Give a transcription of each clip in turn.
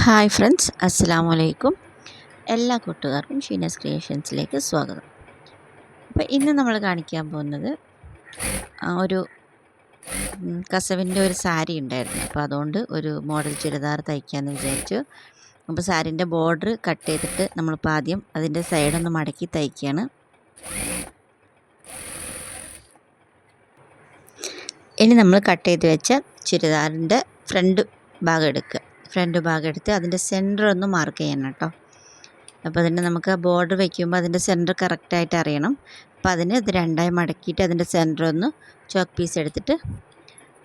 Hi friends അസ്സാം വലൈക്കും എല്ലാ കൂട്ടുകാർക്കും ഷീനസ് ക്രിയേഷൻസിലേക്ക് സ്വാഗതം. അപ്പോൾ ഇന്ന് നമ്മൾ കാണിക്കാൻ പോകുന്നത് ഒരു കസവിന്റെ ഒരു സാരി ഉണ്ടായിരുന്നു. അപ്പോൾ അതുകൊണ്ട് ഒരു മോഡൽ ചുരിദാർ തയ്ക്കാമെന്ന് വിചാരിച്ചു. അപ്പോൾ സാരിന്റെ ബോർഡർ കട്ട് ചെയ്തിട്ട് നമ്മളിപ്പോൾ ആദ്യം അതിന്റെ സൈഡൊന്ന് മടക്കി തയ്ക്കുകയാണ് ഇനി നമ്മൾ കട്ട് ചെയ്ത് വെച്ച ചുരിദാറിന്റെ ഫ്രണ്ട് ഭാഗം എടുക്കുക. ഫ്രണ്ട് ഭാഗം എടുത്ത് അതിന്റെ സെന്റർ ഒന്ന് മാർക്ക് ചെയ്യണം കേട്ടോ. അപ്പോൾ അതിന്റെ നമുക്ക് ബോർഡർ വയ്ക്കുമ്പോൾ അതിന്റെ സെന്റർ കറക്റ്റായിട്ട് അറിയണം. അപ്പോൾ അതിന് ഇത് രണ്ടായി മടക്കിയിട്ട് അതിന്റെ സെന്റർ ഒന്ന് ചോക്ക് പീസ് എടുത്തിട്ട്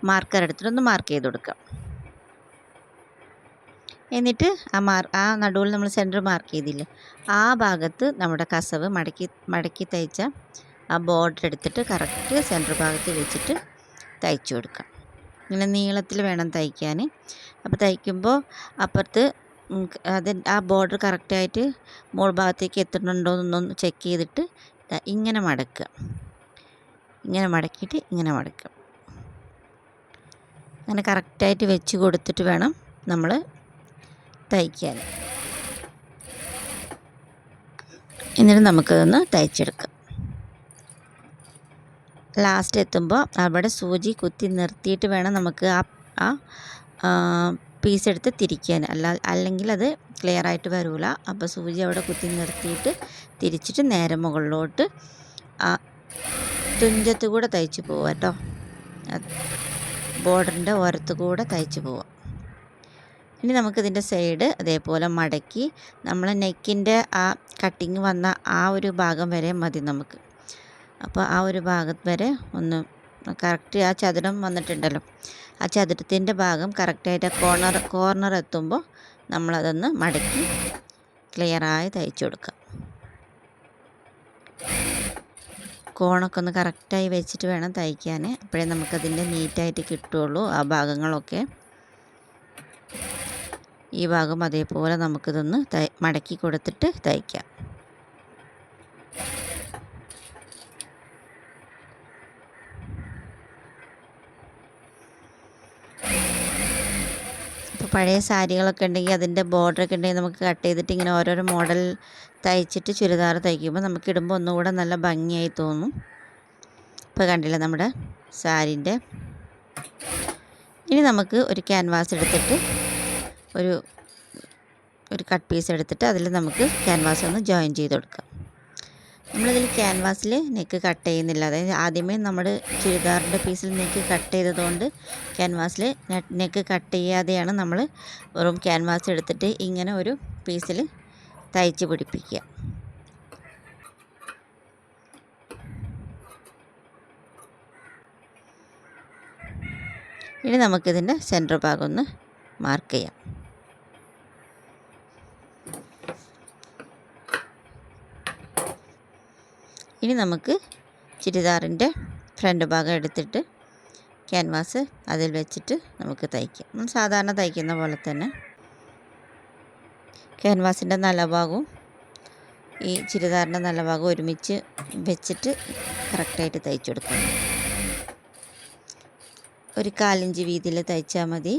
മാർക്കർ എടുത്തിട്ട് ഒന്ന് മാർക്ക് ചെയ്ത് കൊടുക്കാം എന്നിട്ട് ആ മാർ ആ നടുവിൽ നമ്മൾ സെന്റർ മാർക്ക് ചെയ്തില്ല ആ ഭാഗത്ത് നമ്മുടെ കസവ് മടക്കി മടക്കി തയ്ച്ച ആ ബോർഡർ എടുത്തിട്ട് കറക്റ്റ് സെന്റർ ഭാഗത്ത് വെച്ചിട്ട് തയ്ച്ചു കൊടുക്കാം ഇങ്ങനെ നീളത്തിൽ വേണം തയ്ക്കാൻ. അപ്പോൾ തയ്ക്കുമ്പോൾ അപ്പുറത്ത് അത് ആ ബോർഡർ കറക്റ്റായിട്ട് മോൾ ഭാഗത്തേക്ക് എത്തുന്നുണ്ടോ എന്നൊന്ന് ചെക്ക് ചെയ്തിട്ട് ഇങ്ങനെ മടക്കുക. ഇങ്ങനെ മടക്കിയിട്ട് ഇങ്ങനെ മടക്കുക. അങ്ങനെ കറക്റ്റായിട്ട് വെച്ച് കൊടുത്തിട്ട് വേണം നമ്മൾ തയ്ക്കാൻ. എന്നിട്ട് നമുക്കതൊന്ന് തയ്ച്ചെടുക്കാം. ലാസ്റ്റ് എത്തുമ്പോൾ അവിടെ സൂചി കുത്തി നിർത്തിയിട്ട് വേണം നമുക്ക് ആ ആ പീസ് എടുത്ത് തിരിക്കാൻ. അല്ല അല്ലെങ്കിൽ അത് ക്ലിയർ ആയിട്ട് വരില്ല അപ്പോൾ സൂചി അവിടെ കുത്തി നിർത്തിയിട്ട് തിരിച്ചിട്ട് നേരെ മുകളിലോട്ട് ആ തുഞ്ചത്ത് കൂടെ തയ്ച്ച് പോവാം കേട്ടോ ബോർഡറിന്റെ ഓരത്ത് കൂടെ തയ്ച്ച് പോവാം. ഇനി നമുക്കിതിന്റെ സൈഡ് അതേപോലെ മടക്കി നമ്മൾ നെക്കിന്റെ ആ കട്ടിങ് വന്ന ആ ഒരു ഭാഗം വരെ മതി നമുക്ക്. അപ്പോൾ ആ ഒരു ഭാഗത്ത് വരെ ഒന്ന് കറക്റ്റ് ആ ചതുരം വന്നിട്ടുണ്ടല്ലോ. ആ ചതുരത്തിന്റെ ഭാഗം കറക്റ്റായിട്ട് കോർണർ കോർണർ എത്തുമ്പോൾ നമ്മളതൊന്ന് മടക്കി ക്ലിയറായി തയ്ച്ചു കൊടുക്കുക. കോണൊക്കെ ഒന്ന് കറക്റ്റായി വെച്ചിട്ട് വേണം തയ്ക്കാൻ. അപ്പോഴേ നമുക്കതിന്റെ നീറ്റായിട്ട് കിട്ടുള്ളൂ ആ ഭാഗങ്ങളൊക്കെ. ഈ ഭാഗം അതേപോലെ നമുക്കിതൊന്ന് തൈ മടക്കി കൊടുത്തിട്ട് തയ്ക്കാം. ഇപ്പോൾ പഴയ സാരികളൊക്കെ ഉണ്ടെങ്കിൽ അതിന്റെ ബോർഡറൊക്കെ ഉണ്ടെങ്കിൽ നമുക്ക് കട്ട് ചെയ്തിട്ട് ഇങ്ങനെ ഓരോരോ മോഡൽ തയ്ച്ചിട്ട് ചുരിദാർ തയ്ക്കുമ്പോൾ നമുക്ക് ഇടുമ്പോൾ ഒന്നുകൂടെ നല്ല ഭംഗിയായി തോന്നും. ഇപ്പോൾ കണ്ടില്ല നമ്മുടെ സാരിന്റെ? ഇനി നമുക്ക് ഒരു ക്യാൻവാസ് എടുത്തിട്ട് ഒരു ഒരു കട്ട് പീസ് എടുത്തിട്ട് അതിൽ നമുക്ക് ക്യാൻവാസ് ഒന്ന് ജോയിൻ ചെയ്ത് കൊടുക്കാം. നമ്മളിതിൽ ക്യാൻവാസിൽ നെക്ക് കട്ട് ചെയ്യുന്നില്ല. അതായത് ആദ്യമേ നമ്മൾ ചുരിദാറിന്റെ പീസിൽ നെക്ക് കട്ട് ചെയ്തതുകൊണ്ട് ക്യാൻവാസിൽ നെക്ക് കട്ട് ചെയ്യാതെയാണ് നമ്മൾ വെറും ക്യാൻവാസ് എടുത്തിട്ട് ഇങ്ങനെ ഒരു പീസിൽ തയ്ച്ച് പിടിപ്പിക്കുക. ഇനി നമുക്കിതിന്റെ സെന്റർ ഭാഗം ഒന്ന് മാർക്ക് ചെയ്യാം. ഇനി നമുക്ക് ചുരിദാറിന്റെ ഫ്രണ്ട് ഭാഗം എടുത്തിട്ട് ക്യാൻവാസ് അതിൽ വെച്ചിട്ട് നമുക്ക് തയ്ക്കാം. സാധാരണ തയ്ക്കുന്ന പോലെ തന്നെ ക്യാൻവാസിന്റെ നല്ല ഭാഗവും ഈ ചുരിദാറിന്റെ നല്ല ഭാഗവും ഒരുമിച്ച് വെച്ചിട്ട് കറക്റ്റായിട്ട് തയ്ച്ചു കൊടുക്കണം ഒരു കാലിഞ്ച് വീതിയിൽ തയ്ച്ചാൽ മതി.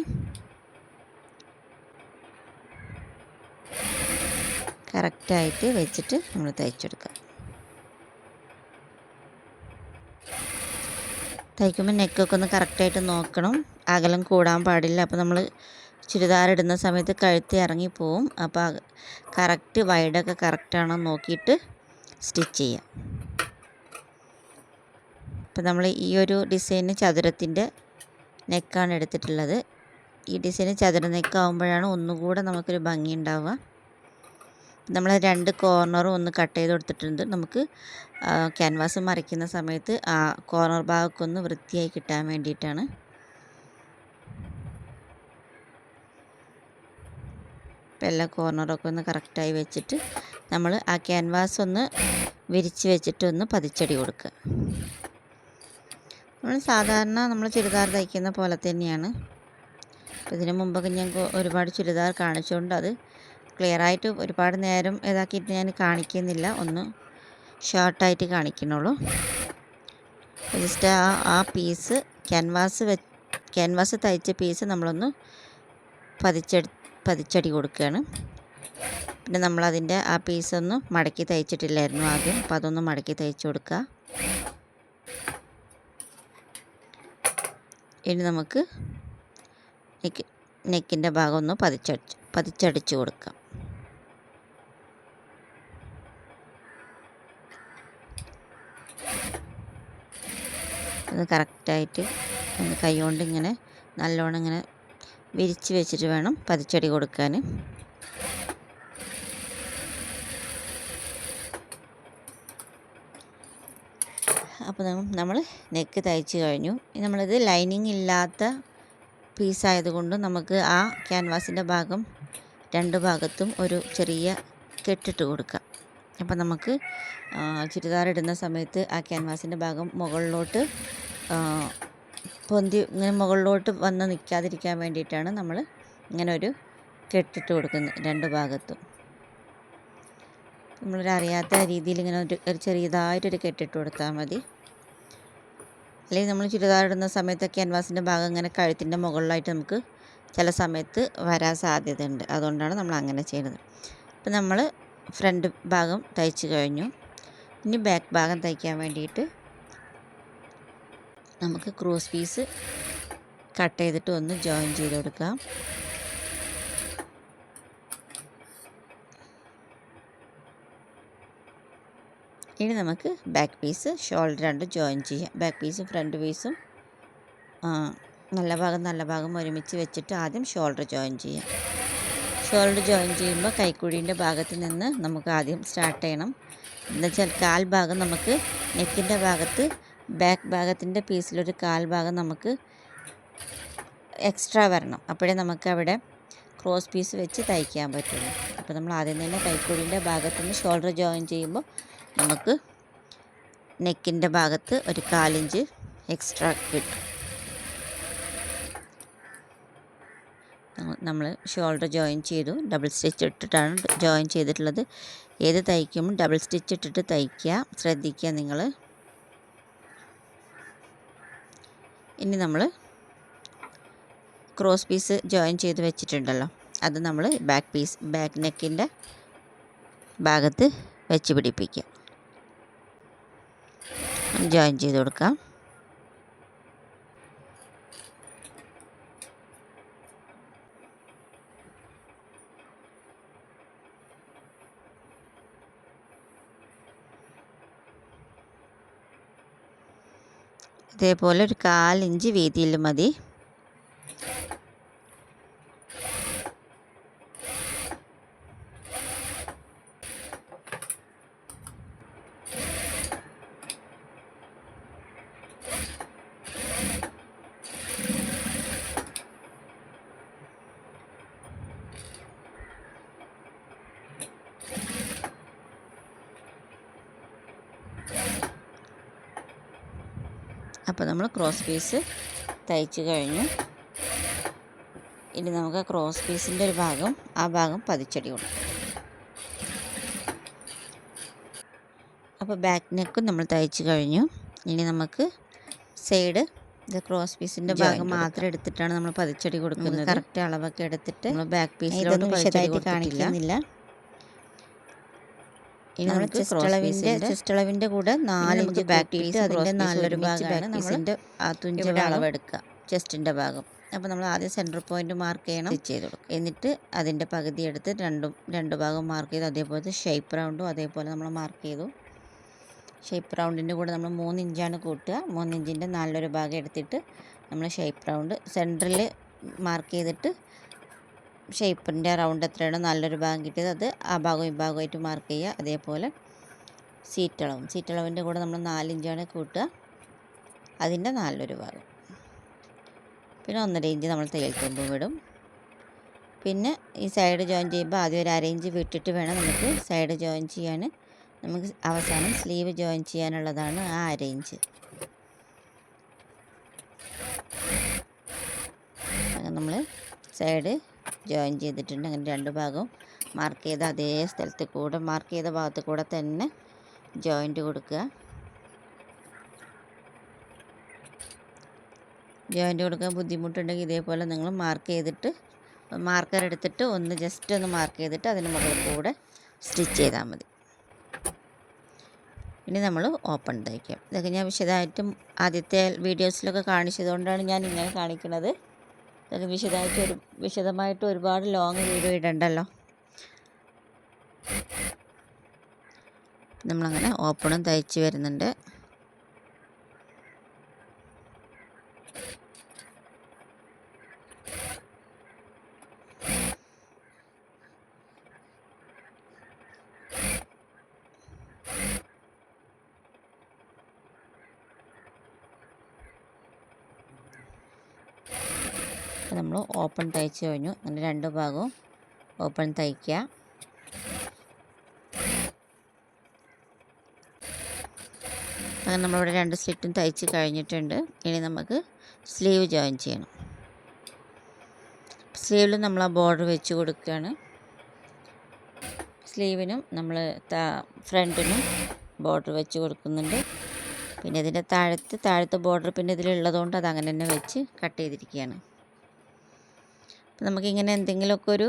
കറക്റ്റായിട്ട് വെച്ചിട്ട് നമ്മൾ തയ്ച്ചെടുക്കാം. തയ്ക്കുമ്പോൾ നെക്കൊക്കെ ഒന്ന് കറക്റ്റായിട്ട് നോക്കണം. അകലം കൂടാൻ പാടില്ല. അപ്പോൾ നമ്മൾ ചുരിദാർ ഇടുന്ന സമയത്ത് കഴുത്തി ഇറങ്ങിപ്പോവും അപ്പോൾ കറക്റ്റ് വൈഡൊക്കെ കറക്റ്റാണോ നോക്കിയിട്ട് സ്റ്റിച്ച് ചെയ്യാം. അപ്പോൾ നമ്മൾ ഈ ഒരു ഡിസൈന് ചതുരത്തിന്റെ നെക്കാണ് എടുത്തിട്ടുള്ളത്. ഈ ഡിസൈന് ചതുര നെക്കാവുമ്പോഴാണ് ഒന്നുകൂടെ നമുക്കൊരു ഭംഗി ഉണ്ടാവുക. നമ്മൾ രണ്ട് കോർണറും ഒന്ന് കട്ട് ചെയ്ത് കൊടുത്തിട്ടുണ്ട്. നമുക്ക് ക്യാൻവാസ് മറിക്കുന്ന സമയത്ത് ആ കോർണർ ഭാഗമൊക്കെ ഒന്ന് വൃത്തിയായി കിട്ടാൻ വേണ്ടിയിട്ടാണ്. എല്ലാ കോർണറൊക്കെ ഒന്ന് കറക്റ്റായി വെച്ചിട്ട് നമ്മൾ ആ ക്യാൻവാസ് ഒന്ന് വിരിച്ച് വെച്ചിട്ട് ഒന്ന് പതിച്ചടി കൊടുക്കുക. നമ്മൾ സാധാരണ നമ്മൾ ചുരിദാർ തയ്ക്കുന്ന പോലെ തന്നെയാണ്. ഇതിനു മുമ്പൊക്കെ ഞാൻ ഒരുപാട് ചുരിദാർ കാണിച്ചുകൊണ്ട് അത് ക്ലിയറായിട്ട് ഒരുപാട് നേരം ഇതാക്കിയിട്ട് ഞാൻ കാണിക്കുന്നില്ല. ഒന്ന് ഷോർട്ടായിട്ട് കാണിക്കുന്നുള്ളൂ. ജസ്റ്റ് ആ ആ പീസ് ക്യാൻവാസ് വെ ക്യാൻവാസ് തയ്ച്ച പീസ് നമ്മളൊന്ന് പതിച്ചെടു പതിച്ചടി കൊടുക്കുകയാണ്. പിന്നെ നമ്മളതിന്റെ ആ പീസൊന്ന് മടക്കി തയ്ച്ചിട്ടില്ലായിരുന്നു ആദ്യം. അപ്പോൾ അതൊന്ന് മടക്കി തയ്ച്ചു കൊടുക്കുക ഇനി നമുക്ക് നെക്ക് നെക്കിന്റെ ഭാഗം ഒന്ന് പതിച്ചടിച്ച് പതിച്ചടിച്ച് കൊടുക്കാം. അത് കറക്റ്റായിട്ട് ഒന്ന് കൈ കൊണ്ട് ഇങ്ങനെ നല്ലോണം ഇങ്ങനെ വിരിച്ച് വെച്ചിട്ട് വേണം പതിച്ചടി കൊടുക്കാൻ. അപ്പോൾ നമ്മൾ നെക്ക് തയ്ച്ച് കഴിഞ്ഞു. നമ്മളിത് ലൈനിങ് ഇല്ലാത്ത പീസായതുകൊണ്ട് നമുക്ക് ആ ക്യാൻവാസിന്റെ ഭാഗം രണ്ട് ഭാഗത്തും ഒരു ചെറിയ കെട്ടിട്ട് കൊടുക്കാം. അപ്പോൾ നമുക്ക് ചുരിദാർ ഇടുന്ന സമയത്ത് ആ ക്യാൻവാസിന്റെ ഭാഗം മുകളിലോട്ട് പൊന്തി ഇങ്ങനെ മുകളിലോട്ട് വന്ന് നിൽക്കാതിരിക്കാൻ വേണ്ടിയിട്ടാണ് നമ്മൾ ഇങ്ങനെ ഒരു കെട്ടിട്ട് കൊടുക്കുന്നത് രണ്ട് ഭാഗത്തും. നമ്മളൊരു അറിയാത്ത രീതിയിൽ ഇങ്ങനെ ഒരു ഒരു ചെറിയതായിട്ടൊരു കെട്ടിട്ട് കൊടുത്താൽ മതി. അല്ലെങ്കിൽ നമ്മൾ ചുരിദാർ ഇടുന്ന സമയത്ത് ക്യാൻവാസിന്റെ ഭാഗം ഇങ്ങനെ കഴുത്തിന്റെ മുകളിലായിട്ട് നമുക്ക് ചില സമയത്ത് വരാൻ സാധ്യതയുണ്ട്. അതുകൊണ്ടാണ് നമ്മൾ അങ്ങനെ ചെയ്യുന്നത്. അപ്പം നമ്മൾ ഫ്രണ്ട് ഭാഗം തയ്ച്ച് കഴിഞ്ഞു. ഇനി ബാക്ക് ഭാഗം തയ്ക്കാൻ വേണ്ടിയിട്ട് നമുക്ക് ക്രോസ് പീസ് കട്ട് ചെയ്തിട്ട് ഒന്ന് ജോയിൻ ചെയ്ത് കൊടുക്കാം. ഇനി നമുക്ക് ബാക്ക് പീസ് ഷോൾഡർ രണ്ട് ജോയിൻ ചെയ്യാം. ബാക്ക് പീസും ഫ്രണ്ട് പീസും നല്ല ഭാഗം നല്ല ഭാഗം ഒരുമിച്ച് വെച്ചിട്ട് ആദ്യം ഷോൾഡർ ജോയിൻ ചെയ്യാം. ഷോൾഡർ ജോയിൻ ചെയ്യുമ്പോൾ കൈക്കുഴീന്റെ ഭാഗത്ത് നിന്ന് നമുക്ക് ആദ്യം സ്റ്റാർട്ട് ചെയ്യണം. എന്നുവെച്ചാൽ കാൽ ഭാഗം നമുക്ക് നെക്കിന്റെ ഭാഗത്ത് ബാക്ക് ഭാഗത്തിന്റെ പീസിലൊരു കാൽ ഭാഗം നമുക്ക് എക്സ്ട്രാ വരണം. അപ്പോഴേ നമുക്ക് അവിടെ ക്രോസ് പീസ് വെച്ച് തയ്ക്കാൻ പറ്റുള്ളൂ. അപ്പോൾ നമ്മൾ ആദ്യം തന്നെ കൈക്കുഴീന്റെ ഭാഗത്ത് നിന്ന് ഷോൾഡർ ജോയിൻ ചെയ്യുമ്പോൾ നമുക്ക് നെക്കിന്റെ ഭാഗത്ത് ഒരു കാലിഞ്ച് എക്സ്ട്രാ കിട്ടും. നമ്മൾ ഷോൾഡർ ജോയിൻ ചെയ്തു. ഡബിൾ സ്റ്റിച്ച് ഇട്ടിട്ടാണ് ജോയിൻ ചെയ്തിട്ടുള്ളത്. ഏത് തയ്ക്കുമ്പോൾ ഡബിൾ സ്റ്റിച്ച് ഇട്ടിട്ട് തയ്ക്കുക. ശ്രദ്ധിക്കുക നിങ്ങൾ ഇനി നമ്മൾ ക്രോസ് പീസ് ജോയിൻ ചെയ്ത് വെച്ചിട്ടുണ്ടല്ലോ. അത് നമ്മൾ ബാക്ക് പീസ് ബാക്ക് നെക്കിന്റെ ഭാഗത്ത് വെച്ച് പിടിപ്പിക്കുക ജോയിൻ ചെയ്ത് കൊടുക്കാം. ഇതേപോലെ ഒരു കാലിഞ്ച് വീതിയിൽ മതി. അപ്പോൾ നമ്മൾ ക്രോസ് പീസ് തയ്ച്ച് കഴിഞ്ഞു. ഇനി നമുക്ക് ക്രോസ് പീസിന്റെ ഒരു ഭാഗം ആ ഭാഗം പതിച്ചടി കൊടുക്കും അപ്പോൾ ബാക്ക് നെക്കും നമ്മൾ തയ്ച്ച് കഴിഞ്ഞു. ഇനി നമുക്ക് സൈഡ് ഇത് ക്രോസ് പീസിന്റെ ഭാഗം മാത്രം എടുത്തിട്ടാണ് നമ്മൾ പതിച്ചടി കൊടുക്കുന്നത്. കറക്റ്റ് അളവൊക്കെ എടുത്തിട്ട് നമ്മൾ ബാക്ക് പീസിലോട്ട് വിശദമായിട്ട് കാണിക്കുന്നില്ല. നമ്മൾ ചെസ്റ്റ് അളവിന്റെ ചെസ്റ്റ് അളവിന്റെ കൂടെ നാലിഞ്ച് ബാക്ക് പീസ് അതിന്റെ നാലൊരു ഭാഗമാണ് ആ തുഞ്ചിയുടെ അളവെടുക്കുക ചെസ്റ്റിന്റെ ഭാഗം. അപ്പോൾ നമ്മൾ ആദ്യം സെന്റർ പോയിന്റ് മാർക്ക് ചെയ്യണം. സ്റ്റിച്ച് ചെയ്ത് കൊടുക്കുക. എന്നിട്ട് അതിന്റെ പകുതി എടുത്ത് രണ്ടും രണ്ട് ഭാഗം മാർക്ക് ചെയ്ത് അതേപോലെ ഷേപ്പ് റൗണ്ടും അതേപോലെ നമ്മൾ മാർക്ക് ചെയ്തു. ഷേപ്പ് റൗണ്ടിന്റെ കൂടെ നമ്മൾ മൂന്ന് ഇഞ്ചാണ് കൂട്ടുക. മൂന്ന് ഇഞ്ചിന്റെ നാലൊരു ഭാഗം എടുത്തിട്ട് നമ്മൾ ഷേപ്പ് റൗണ്ട് സെന്ററിൽ മാർക്ക് ചെയ്തിട്ട് ഷേപ്പിന്റെ റൗണ്ട് എത്രയാണോ നല്ലൊരു ഭാഗം കിട്ടിയത് അത് ആ ഭാഗം ഈ ഭാഗമായിട്ട് മാർക്ക് ചെയ്യുക. അതേപോലെ സീറ്റളവും സീറ്റളവിന്റെ കൂടെ നമ്മൾ നാലിഞ്ചാണ് കൂട്ടുക. അതിന്റെ നാലൊരു ഭാഗം. പിന്നെ ഒന്നര ഇഞ്ച് നമ്മൾ തയ്യൽ തുമ്പ് വിടും. പിന്നെ ഈ സൈഡ് ജോയിൻ ചെയ്യുമ്പോൾ ആദ്യം ഒരു അര വിട്ടിട്ട് വേണം നമുക്ക് സൈഡ് ജോയിൻ ചെയ്യാൻ. നമുക്ക് അവസാനം സ്ലീവ് ജോയിൻ ചെയ്യാനുള്ളതാണ് ആ അര നമ്മൾ സൈഡ് ജോയിൻ ചെയ്തിട്ടുണ്ട്. അങ്ങനെ രണ്ട് ഭാഗവും മാർക്ക് ചെയ്ത അതേ സ്ഥലത്ത് കൂടെ മാർക്ക് ചെയ്ത ഭാഗത്ത് കൂടെ തന്നെ ജോയിന്റ് കൊടുക്കുക. ജോയിന്റ് കൊടുക്കാൻ ബുദ്ധിമുട്ടുണ്ടെങ്കിൽ ഇതേപോലെ നിങ്ങൾ മാർക്ക് ചെയ്തിട്ട് മാർക്കർ എടുത്തിട്ട് ഒന്ന് ജസ്റ്റ് ഒന്ന് മാർക്ക് ചെയ്തിട്ട് അതിന് മുകളിൽ കൂടെ സ്റ്റിച്ച് ചെയ്താൽ മതി. ഇനി നമ്മൾ ഓപ്പൺ തയ്ക്കാം. ഇതൊക്കെ ഞാൻ വിശദമായിട്ടും ആദ്യത്തെ വീഡിയോസിലൊക്കെ കാണിച്ചതുകൊണ്ടാണ് ഞാൻ ഇങ്ങനെ കാണിക്കുന്നത്. ഇതൊക്കെ വിശദമായിട്ട് ഒരു വിശദമായിട്ട് ഒരുപാട് ലോങ് വീഡിയോ ഇടണ്ടല്ലോ. നമ്മളങ്ങനെ ഓപ്പണും തയ്ച്ച് വരുന്നുണ്ട്. നമ്മൾ ഓപ്പൺ തയ്ച്ച് കഴിഞ്ഞു. അങ്ങനെ രണ്ട് ഭാഗവും ഓപ്പൺ തയ്ക്കുക. അങ്ങനെ നമ്മളിവിടെ രണ്ട് സ്ലിറ്റും തയ്ച്ച് കഴിഞ്ഞിട്ടുണ്ട്. ഇനി നമുക്ക് സ്ലീവ് ജോയിൻ ചെയ്യണം. സ്ലീവിൽ നമ്മൾ ആ ബോർഡർ വെച്ച് കൊടുക്കുകയാണ്. സ്ലീവിനും നമ്മൾ ഫ്രണ്ടിനും ബോർഡർ വെച്ച് കൊടുക്കുന്നുണ്ട്. പിന്നെ ഇതിന്റെ താഴത്ത് താഴത്തെ ബോർഡർ പിന്നെ ഇതിലുള്ളതുകൊണ്ട് അത് അങ്ങനെ തന്നെ വെച്ച് കട്ട് ചെയ്തിരിക്കുകയാണ്. നമുക്കിങ്ങനെ എന്തെങ്കിലുമൊക്കെ ഒരു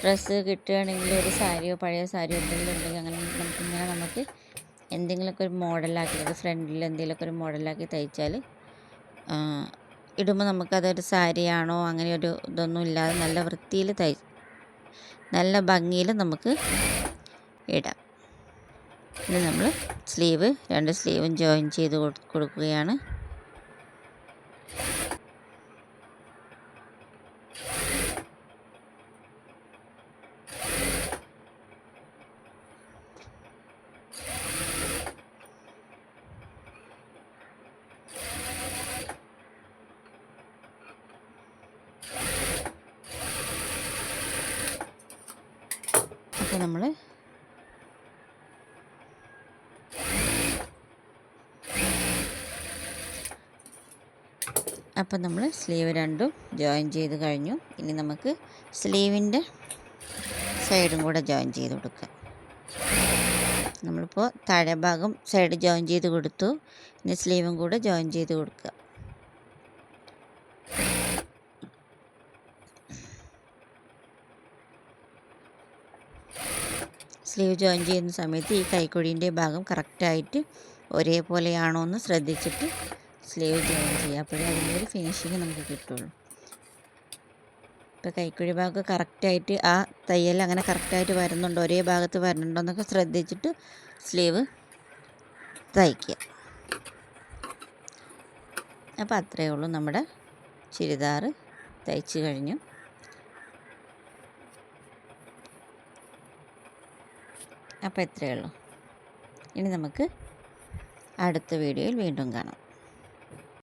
ഡ്രസ്സ് കിട്ടുകയാണെങ്കിൽ ഒരു സാരിയോ പഴയ സാരിയോ എന്തെങ്കിലും ഉണ്ടെങ്കിൽ അങ്ങനെ നമുക്കിങ്ങനെ നമുക്ക് എന്തെങ്കിലുമൊക്കെ ഒരു മോഡലാക്കി ഫ്രണ്ടിൽ എന്തെങ്കിലുമൊക്കെ ഒരു മോഡലാക്കി തയ്ച്ചാൽ ഇടുമ്പോൾ നമുക്കതൊരു സാരിയാണോ അങ്ങനെ ഒരു ഇതൊന്നും ഇല്ലാതെ നല്ല വൃത്തിയിൽ തയ് നല്ല ഭംഗിയിൽ നമുക്ക് ഇടാം. ഇനി നമ്മൾ സ്ലീവ് രണ്ട് സ്ലീവും ജോയിൻ ചെയ്ത് കൊടുക്കുകയാണ്. അപ്പോൾ നമ്മൾ അപ്പം നമ്മൾ സ്ലീവ് രണ്ടും ജോയിൻ ചെയ്ത് കഴിഞ്ഞു. ഇനി നമുക്ക് സ്ലീവിന്റെ സൈഡും കൂടെ ജോയിൻ ചെയ്ത് കൊടുക്കാം. നമ്മളിപ്പോൾ താഴെ ഭാഗം സൈഡ് ജോയിൻ ചെയ്ത് കൊടുത്തു. ഇനി സ്ലീവും കൂടെ ജോയിൻ ചെയ്ത് കൊടുക്കുക. സ്ലീവ് ജോയിൻ ചെയ്യുന്ന സമയത്ത് ഈ കൈക്കുഴീന്റെ ഭാഗം കറക്റ്റായിട്ട് ഒരേപോലെയാണോ എന്ന് ശ്രദ്ധിച്ചിട്ട് സ്ലീവ് ജോയിൻ ചെയ്യുക. അപ്പോഴേ അതിന്റെ ഒരു ഫിനിഷിങ് നമുക്ക് കിട്ടുള്ളൂ. ഇപ്പോൾ കൈക്കുഴി ഭാഗം കറക്റ്റായിട്ട് ആ തയ്യൽ അങ്ങനെ കറക്റ്റായിട്ട് വരുന്നുണ്ടോ ഒരേ ഭാഗത്ത് വരുന്നുണ്ടോ എന്നൊക്കെ ശ്രദ്ധിച്ചിട്ട് സ്ലീവ് തയ്ക്കുക. അപ്പോൾ അത്രയേ ഉള്ളൂ നമ്മുടെ ചുരിദാർ തയ്ച്ചു കഴിഞ്ഞു. അപ്പോൾ ഇത്രയേ ഉള്ളൂ. ഇനി നമുക്ക് അടുത്ത വീഡിയോയിൽ വീണ്ടും കാണാം.